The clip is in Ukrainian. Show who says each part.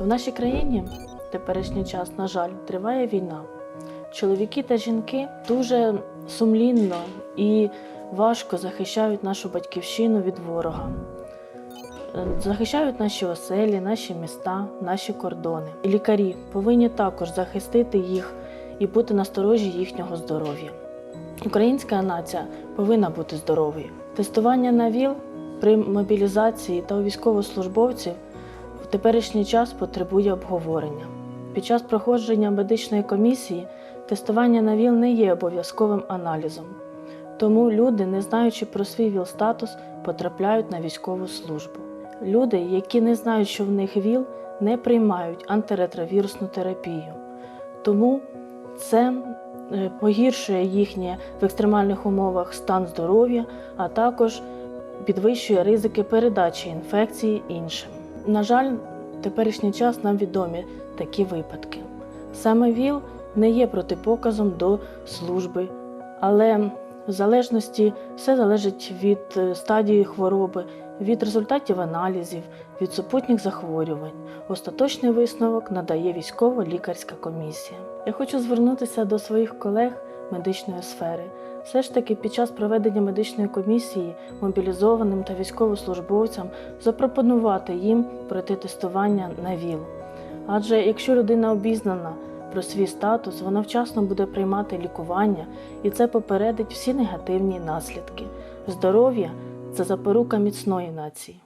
Speaker 1: В нашій країні в теперішній час, на жаль, триває війна. Чоловіки та жінки дуже сумлінно і важко захищають нашу батьківщину від ворога. Е, Захищають наші оселі, наші міста, наші кордони. І лікарі повинні також захистити їх і бути насторожі їхнього здоров'я. Українська нація повинна бути здоровою. Тестування на ВІЛ при мобілізації та у військовослужбовців в теперішній час потребує обговорення. Під час проходження медичної комісії тестування на ВІЛ не є обов'язковим аналізом. Тому люди, не знаючи про свій ВІЛ-статус, потрапляють на військову службу. Люди, які не знають, що в них ВІЛ, не приймають антиретровірусну терапію. Тому це е, погіршує їхнє в екстремальних умовах стан здоров'я, а також підвищує ризики передачі інфекції іншим. На жаль, в теперішній час нам відомі такі випадки. Саме ВІЛ не є протипоказом до служби, але в залежності все залежить від е, стадії хвороби, від результатів аналізів, від супутніх захворювань. Остаточний висновок надає військово-лікарська комісія. Я хочу звернутися до своїх колег медичної сфери. Все ж таки, під час проведення медичної комісії мобілізованим та військовослужбовцям запропонувати їм пройти тестування на ВІЛ. Адже якщо людина обізнана про свій статус, вона вчасно буде приймати лікування, і це попередить всі негативні наслідки. Здоров'я це запорука міцної нації.